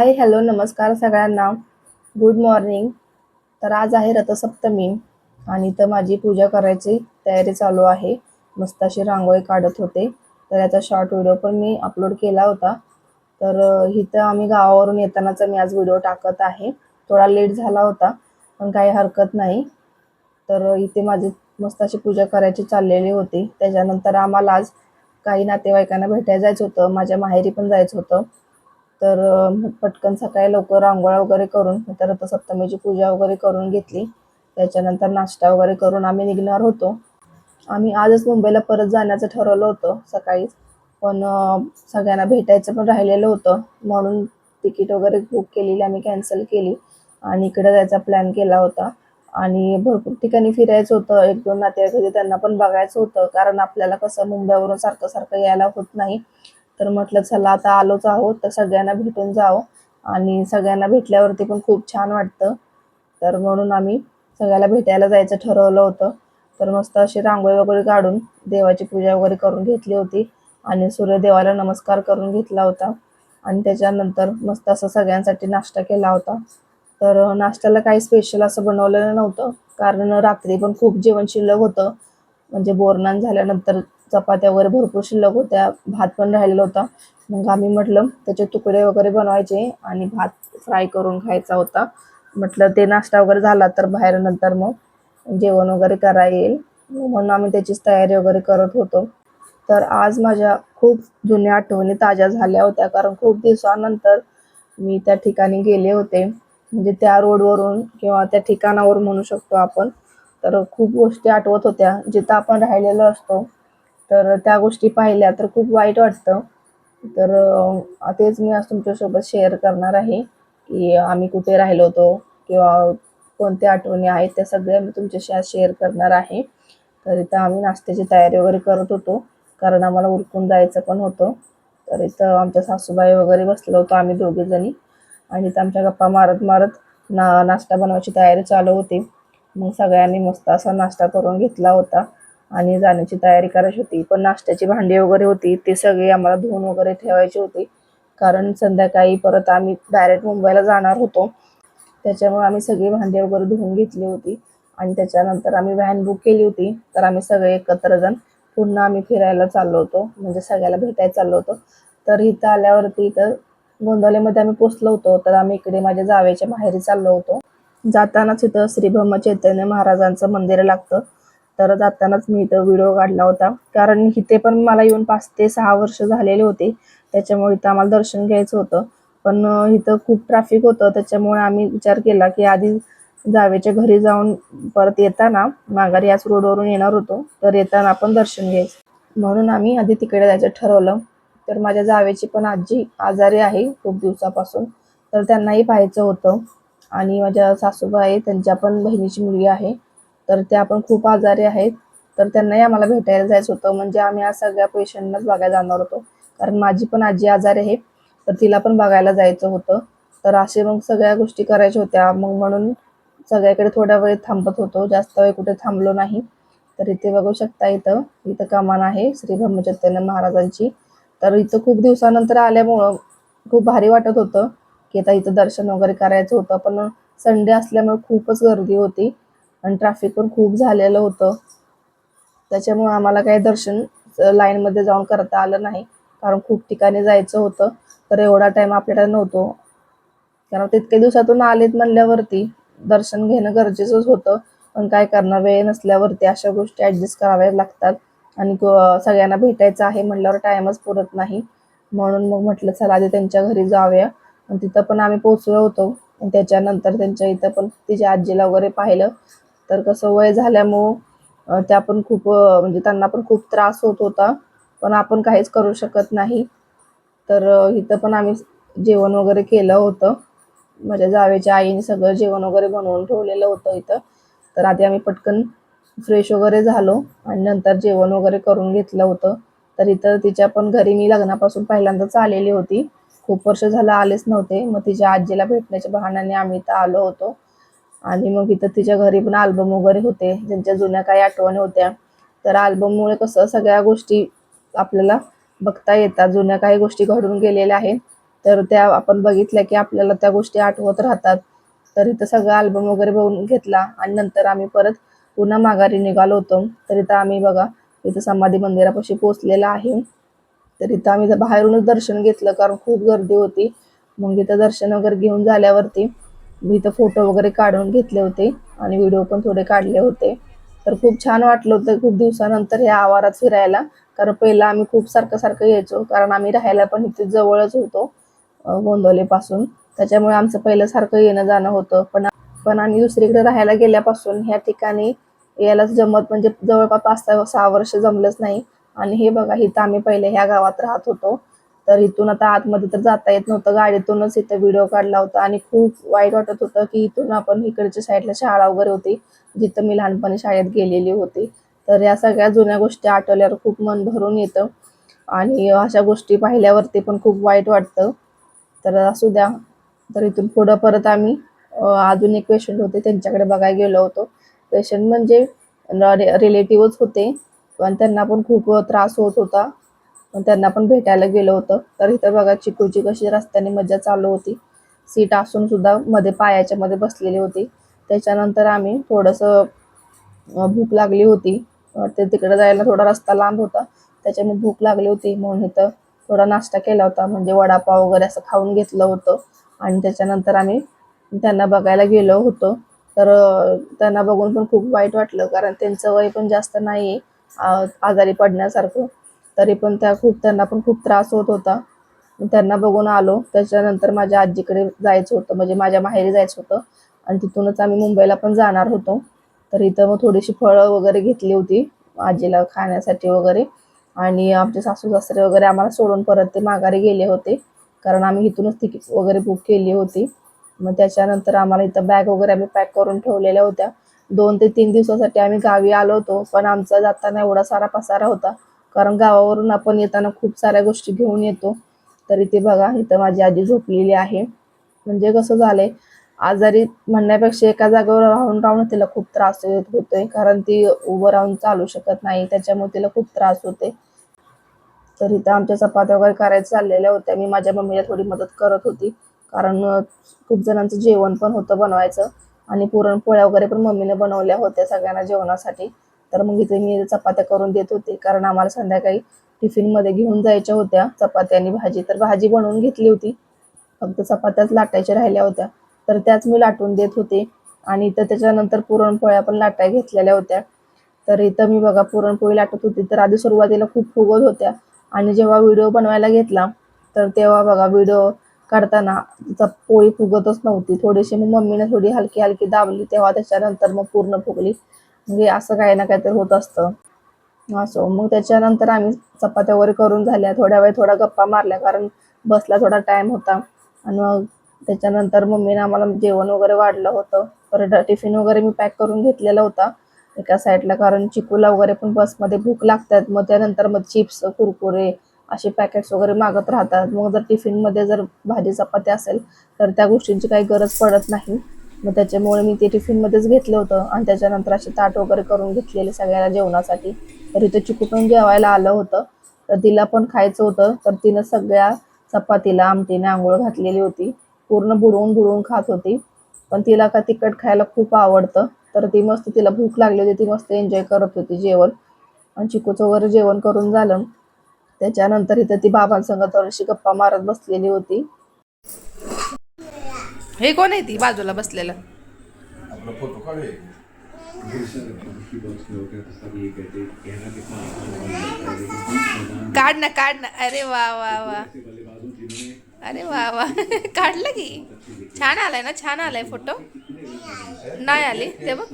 Hi hello नमस्कार सगळ्यांना. Good morning तर आज आहे रथसप्तमी आणि इथं माझी पूजा करायची तयारी चालू आहे. मस्त अशी रांगोळी काढत होते. तर याचा शॉर्ट व्हिडिओ पण मी अपलोड केला होता. तर इथं आम्ही गावावरून येतानाचा मी आज व्हिडिओ टाकत आहे. थोडा लेट झाला होता पण काही हरकत नाही. तर इथे माझी मस्त अशी पूजा करायची चाललेली होती. त्याच्यानंतर आम्हाला आज काही नातेवाईकांना भेटायला जायचं होतं. माझ्या माहेरी पण जायचं होतं. तर पटकन सकाळी लवकर रांगोळा वगैरे करून तर रथसप्तमीची पूजा वगैरे करून घेतली. त्याच्यानंतर नाश्ता वगैरे करून आम्ही निघणार होतो. आम्ही आजच मुंबईला परत जाण्याचं ठरवलं होतं सकाळीच पण सगळ्यांना भेटायचं पण राहिलेलं होतं. म्हणून तिकीट वगैरे बुक केलेली आम्ही कॅन्सल केली. आणि इकडे जायचा प्लॅन केला होता. आणि भरपूर ठिकाणी फिरायचं होतं. एक दोन नातेवाईक होते त्यांना पण बघायचं होतं. कारण आपल्याला कसं मुंबईवरून सारखं सारखं यायला होत नाही. तर म्हटलं चला आता आलोच आहोत तर सगळ्यांना भेटून जावं. आणि सगळ्यांना भेटल्यावरती पण खूप छान वाटतं. तर म्हणून आम्ही सगळ्याला भेटायला जायचं ठरवलं होतं. तर मस्त अशी रांगोळी वगैरे काढून देवाची पूजा वगैरे करून घेतली होती. आणि सूर्यदेवाला नमस्कार करून घेतला होता. आणि त्याच्यानंतर मस्त असं सगळ्यांसाठी नाश्ता केला होता. तर नाश्त्याला काही स्पेशल असं बनवलेलं नव्हतं. कारण रात्री पण खूप जेवण शिल्लक होतं. म्हणजे बोरनान झाल्यानंतर चपात्या वगैरे भरपूर शिल्लक होत्या भात पण राहिलेला होता. मग आम्ही म्हटलं त्याचे तुकडे वगैरे बनवायचे आणि भात फ्राय करून खायचा होता. म्हटलं ते नाश्ता वगैरे झाला तर बाहेर नंतर मग जेवण वगैरे करा येईल. म्हणून आम्ही त्याचीच तयारी वगैरे करत होतो. तर आज माझ्या खूप जुन्या आठवणी ताज्या झाल्या होत्या कारण खूप दिवसानंतर मी त्या ठिकाणी गेले होते. म्हणजे त्या रोडवरून किंवा त्या ठिकाणावर म्हणू शकतो आपण. तर खूप गोष्टी आठवत होत्या जिथं आपण राहिलेलो असतो. तर त्या गोष्टी पाहिल्या तर खूप वाईट वाटतं. तर तेच मी आज तुमच्यासोबत शेअर करणार आहे की आम्ही कुठे राहिलो होतो किंवा कोणत्या आठवणी आहेत त्या सगळ्या मी तुमच्याशी आज शेअर करणार आहे. तर इथं आम्ही नाश्त्याची तयारी वगैरे करत होतो कारण आम्हाला उरकून जायचं पण होतं. तर इथं आमच्या सासूबाई वगैरे बसलो होतो आम्ही दोघेजणी आणि इथं आमच्या गप्पा मारत मारत ना नाश्ता बनवायची तयारी चालू होती. मग सगळ्यांनी मस्त असा नाश्ता करून घेतला होता. आणि जाण्याची तयारी करायची होती. पण नाश्त्याची भांडी वगैरे होती. ते सगळी आम्हाला धुवून वगैरे ठेवायची होती. कारण संध्याकाळी परत आम्ही डायरेक्ट मुंबईला जाणार होतो. त्याच्यामुळे आम्ही सगळी भांडी वगैरे धुवून घेतली होती. आणि त्याच्यानंतर आम्ही व्हॅन बुक केली होती. तर आम्ही सगळे एकत्र जण पुन्हा आम्ही फिरायला चाललो होतो. म्हणजे सगळ्याला भेटायला चाललो होतो. तर इथं आल्यावरती इथं गोंदवलेमध्ये आम्ही पोचलो होतो. तर आम्ही इकडे माझ्या जावेच्या माहेरी चाललो होतो. जातानाच इथं श्री ब्रह्म चैतन्य महाराजांचं मंदिर लागतं. तर जातानाच मी इथं व्हिडिओ काढला होता. कारण इथे पण मला येऊन पाच ते सहा वर्ष झालेले होते. त्याच्यामुळे इथं आम्हाला दर्शन घ्यायचं होतं. पण इथं खूप ट्रॅफिक होतं. त्याच्यामुळे आम्ही विचार केला की आधी जावेच्या घरी जाऊन परत येताना माघारी याच रोडवरून येणार होतो. तर येताना आपण दर्शन घ्यायचं. म्हणून आम्ही आधी तिकडे जायचं ठरवलं. तर माझ्या जावेची पण आजी आजारी आहे खूप दिवसापासून. तर त्यांनाही पाहायचं होतं. आणि माझ्या सासूबाई त्यांच्या पण बहिणीची मुलगी आहे. तर त्या पण खूप आजारी आहेत. तर त्यांनाही आम्हाला भेटायला जायचं होतं. म्हणजे आम्ही आज सगळ्या पेशंटनाच बघायला जाणार होतो. कारण माझी पण आजी आजारी आहे. तर तिला पण बघायला जायचं होतं. तर असे मग सगळ्या गोष्टी करायच्या होत्या. मग म्हणून सगळ्याकडे थोड्या वेळ थांबत होतो. जास्त वेळ कुठे थांबलो नाही. तर इथे बघू शकता इथं. इथं कमान आहे श्री ब्रह्मचैतन्य महाराजांची. तर इथं खूप दिवसानंतर आल्यामुळं खूप भारी वाटत होतं की आता इथं दर्शन वगैरे करायचं होतं. पण संडे असल्यामुळे खूपच गर्दी होती. आणि ट्रॅफिक पण खूप झालेलं होतं. त्याच्यामुळे आम्हाला काही दर्शन लाईनमध्ये जाऊन करता आलं नाही. कारण खूप ठिकाणी जायचं होतं. तर एवढा टाईम आपल्याकडे नव्हतो. कारण तितके दिवसातून आलेत म्हणल्यावरती दर्शन घेणं गरजेचंच होतं. पण काय करणार वेळ नसल्यावरती अशा गोष्टी ॲडजस्ट कराव्या लागतात. आणि सगळ्यांना भेटायचं आहे म्हणल्यावर टाईमच पुरत नाही. म्हणून मग म्हटलं चला आधी त्यांच्या घरी जाऊया. आणि तिथं पण आम्ही पोचलो होतो. आणि त्याच्यानंतर त्यांच्या इथं पण तिच्या आजीला वगैरे पाहिलं. तर कसं वय झाल्यामुळं त्या पण खूप म्हणजे त्यांना पण खूप त्रास होत होता. पण आपण काहीच करू शकत नाही. तर इथं पण आम्ही जेवण वगैरे केलं होतं. माझ्या जावेच्या आईने सगळं जेवण वगैरे बनवून ठेवलेलं होतं इथं. तर आधी आम्ही पटकन फ्रेश वगैरे झालो आणि नंतर जेवण वगैरे करून घेतलं होतं. तर इथं तिच्या पण घरी मी लग्नापासून पहिल्यांदाच आलेली होती. खूप वर्ष झालं आलेच नव्हते. मग तिच्या आजीला भेटण्याच्या बहाण्याने आम्ही इथं आलो होतो. आणि मग इथं तिच्या घरी पण अल्बम वगैरे होते. ज्यांच्या जुन्या काही आठवणी होत्या. तर अल्बममुळे कसं सगळ्या गोष्टी आपल्याला बघता येतात. जुन्या काही गोष्टी घडून गेलेल्या आहेत. तर त्या आपण बघितल्या की आपल्याला त्या गोष्टी आठवत राहतात. तर इथं सगळं अल्बम वगैरे बघून घेतला आणि नंतर आम्ही परत पुन्हा माघारी निघालो होतो. तर इथं आम्ही बघा इथं समाधी मंदिरापाशी पोचलेला आहे. तर इथं आम्ही बाहेरूनच दर्शन घेतलं कारण खूप गर्दी होती. मग इथं दर्शन वगैरे घेऊन झाल्यावरती मी इथं फोटो वगैरे काढून घेतले होते आणि व्हिडिओ पण थोडे काढले होते. तर खूप छान वाटलं होतं खूप दिवसानंतर ह्या आवारात फिरायला. कारण पहिला आम्ही खूप सारखं सारखं यायचो. कारण आम्ही राहायला पण इथे जवळच होतो गोंदवलेपासून. त्याच्यामुळे आमचं पहिलं सारखं येणं जाणं होतं. पण पण आम्ही दुसरीकडे राहायला गेल्यापासून ह्या ठिकाणी यायलाच जमत म्हणजे जवळपास पाच सहा सहा वर्ष जमलंच नाही. आणि हे बघा इथं आम्ही पहिले ह्या गावात राहत होतो. तर इथून आता आतमध्ये तर जाता येत नव्हतं. गाडीतूनच इथं व्हिडिओ काढला होता आणि खूप वाईट वाटत होतं की इथून आपण इकडच्या साईडला शाळा वगैरे होती जिथं मी लहानपणी शाळेत गेलेली होती. तर या सगळ्या जुन्या गोष्टी आठवल्यावर खूप मन भरून येतं. आणि अशा गोष्टी पाहिल्यावरती पण खूप वाईट वाटतं. तर असू द्या. तर इथून पुढं परत आम्ही अजून एक पेशंट होते. त्यांच्याकडे बघायला गेलो होतो. पेशंट म्हणजे रिलेटिव्हच होते. पण त्यांना पण खूप त्रास होत होता. त्यांना पण भेटायला गेलो होतं. तर इथं बघा चिकूची कशी रस्त्याने मजा चालू होती. सीट असून सुद्धा मध्ये पायाच्या मध्ये बसलेली होती. त्याच्यानंतर आम्ही थोडंसं भूक लागली होती. ते तिकडे जायला थोडा रस्ता लांब होता. त्याच्यामुळे भूक लागली होती. म्हणून इथं थोडा नाश्ता केला होता. म्हणजे वडापाव वगैरे असं खाऊन घेतलं होतं. आणि त्याच्यानंतर आम्ही त्यांना बघायला गेलो होतो. तर त्यांना बघून पण खूप वाईट वाटलं. कारण त्यांचं वय पण जास्त नाही आहे आजारी पडण्यासारखं. तरी पण त्या खूप त्यांना पण खूप त्रास होत होता. त्यांना बघून आलो. त्याच्यानंतर माझ्या आजीकडे जायचं होतं. म्हणजे माझ्या माहेरी जायचं होतं. आणि तिथूनच आम्ही मुंबईला पण जाणार होतो. तर इथं मग थोडीशी फळं वगैरे घेतली होती. आजीला खाण्यासाठी वगैरे. आणि आमचे सासू सासरे वगैरे आम्हाला सोडून परत ते माघारी गेले होते. कारण आम्ही इथूनच तिकीट वगैरे बुक केली होती. मग त्याच्यानंतर आम्हाला इथं बॅग वगैरे आम्ही पॅक करून ठेवलेल्या होत्या. दोन ते तीन दिवसासाठी आम्ही गावी आलो होतो. पण आमचा जाताना एवढा सारा पसारा होता. कारण गावावरून आपण येताना खूप साऱ्या गोष्टी घेऊन येतो. तर इथे बघा इथं माझी आजी झोपलेली आहे. म्हणजे कसं झालंय आजारी म्हणण्यापेक्षा एका जागेवर राहून राहून तिला खूप त्रास येत होतोय. कारण ती उभं राहून चालू शकत नाही त्याच्यामुळे तिला खूप त्रास होते तर इथं आमच्या चपात्या वगैरे करायच्या चाललेल्या होत्या. मी माझ्या मम्मीला थोडी मदत करत होती. कारण खूप जणांचं जेवण पण होतं बनवायचं. आणि पुरणपोळ्या वगैरे पण मम्मीने बनवल्या होत्या सगळ्यांना जेवणासाठी. तर मग इथे मी चपात्या करून देत होते कारण आम्हाला संध्याकाळी टिफिनमध्ये घेऊन जायच्या होत्या चपात्या आणि भाजी. तर भाजी बनवून घेतली होती फक्त चपात्याच लाटायच्या राहिल्या होत्या. तर त्याच मी लाटून देत होते आणि इथं त्याच्यानंतर पुरणपोळ्या पण लाटाय घेतलेल्या होत्या. तर इथं मी बघा पुरणपोळी लाटत होती तर आधी सुरुवातीला खूप फुगत होत्या. आणि जेव्हा व्हिडिओ बनवायला घेतला तर तेव्हा बघा व्हिडिओ काढताना तिचा पोळी फुगतच नव्हती. थोडीशी मग मम्मीने थोडी हलकी हलकी दाबली तेव्हा त्याच्यानंतर मग पूर्ण फुगली. म्हणजे असं काही ना काहीतरी होत असतं. असो. मग त्याच्यानंतर आम्ही चपात्या वगैरे करून झाल्या. थोड्या वेळ थोडा गप्पा मारल्या कारण बसला थोडा टाइम होता. आणि मग त्याच्यानंतर मम्मीने आम्हाला जेवण वगैरे वाढलं होतं. परत टिफिन वगैरे मी पॅक करून घेतलेला होता एका साईडला कारण चिकूला वगैरे पण बसमध्ये भूक लागतात. मग त्यानंतर मग चिप्स कुरकुरे असे पॅकेट्स वगैरे मागत राहतात. मग जर टिफिनमध्ये जर भाजी चपाती असेल तर त्या गोष्टींची काही गरज पडत नाही. मग त्याच्यामुळे मी ते टिफिनमध्येच घेतलं होतं. आणि त्याच्यानंतर असे ताट वगैरे करून घेतलेले सगळ्याला जेवणासाठी. तर इथं चिकू पण जेवायला आलं होतं. तर तिला पण खायचं होतं. तर तिनं सगळ्या चपातीला आमटीने आंघोळ घातलेली होती. पूर्ण बुडवून बुडवून खात होती. पण तिला का तिखट खायला खूप आवडतं. तर ती मस्त तिला भूक लागली होती. ती मस्त एन्जॉय करत होती जेवण. आणि चिकूचं वगैरे जेवण करून झालं. त्याच्यानंतर इथं ती बाबांसंग थोडीशी गप्पा मारत बसलेली होती. हे कोण आहे ती बाजूला बसलेलं? काढ ना काढ ना. अरे वा वा वा. अरे वा वा. काढलं की. छान आलाय ना छान आलाय फोटो. नाही आली ते बघ.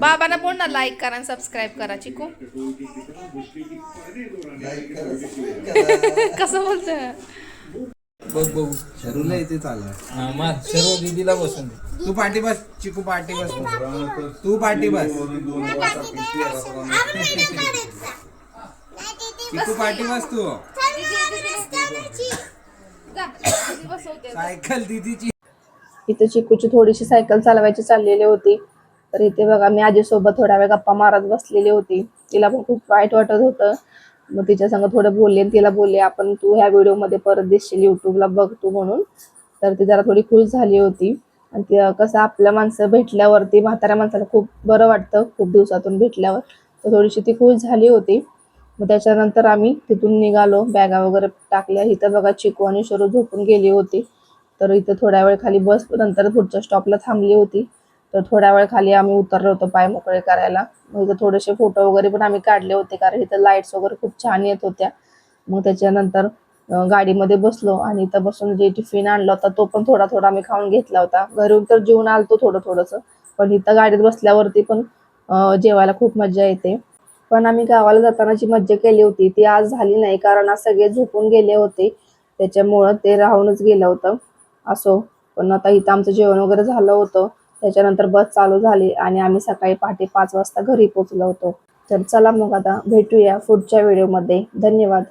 बाबांना बोल ना लाईक करा सबस्क्राईब करा चिकू. कसं बोलतोय? बघ बघू. शरूला इथे चालला हा, मग सर्व दीदीला बसून दे. तू पाठी बस चिकू पाठी बस. तू पाठी बस. चिकू पाठी बस तू. सायकल दीदीची. इथे चिकूची थोडीशी सायकल चालवायची चाललेली होती. तर इथे बघा मी आजीसोबत थोड्या वेळ गप्पा मारत बसलेली होती. तिला पण खूप वाईट वाटत होतं. मग तिच्या संग थोडं बोलले आणि तिला बोलले आपण तू ह्या व्हिडिओमध्ये परत दिसशील युट्यूबला बघ तू म्हणून. तर ती जरा थोडी खुश झाली होती. आणि कसं आपल्या माणसं भेटल्यावरती म्हाताऱ्या माणसाला खूप बरं वाटतं खूप दिवसातून भेटल्यावर. तर थोडीशी ती खुश झाली होती. मग त्याच्यानंतर आम्ही तिथून निघालो बॅगा वगैरे टाकल्या. इथं बघा चिकू आणि शरू झोपून गेली होती. तर इथं थोड्या वेळ खाली बस नंतर पुढच्या स्टॉपला थांबली होती. तर थोड्या वेळ खाली आम्ही उतरलो होतो पाय मोकळे करायला. मग इथं थोडेसे फोटो वगैरे पण आम्ही काढले होते कारण इथं लाईट्स वगैरे खूप छान येत होत्या. मग त्याच्यानंतर गाडीमध्ये बसलो आणि इथं बसून जे टिफिन आणला होता तो पण थोडा थोडा आम्ही खाऊन घेतला होता. घरून तर जेवण आलतो थोडं थोडंसं पण इथं गाडीत बसल्यावरती पण जेवायला खूप मजा येते. पण आम्ही गावाला जाताना जी मज्जा केली होती ती आज झाली नाही कारण आज सगळे झोपून गेले होते. त्याच्यामुळं ते राहूनच गेलं होतं. असो पण आता इथं आमचं जेवण वगैरे झालं होतं. त्याच्यानंतर बस चालू झाली आणि आम्ही सकाळी पहाटे पाच वाजता घरी पोचलो होतो. तर चला मग आता भेटूया पुढच्या व्हिडिओमध्ये धन्यवाद.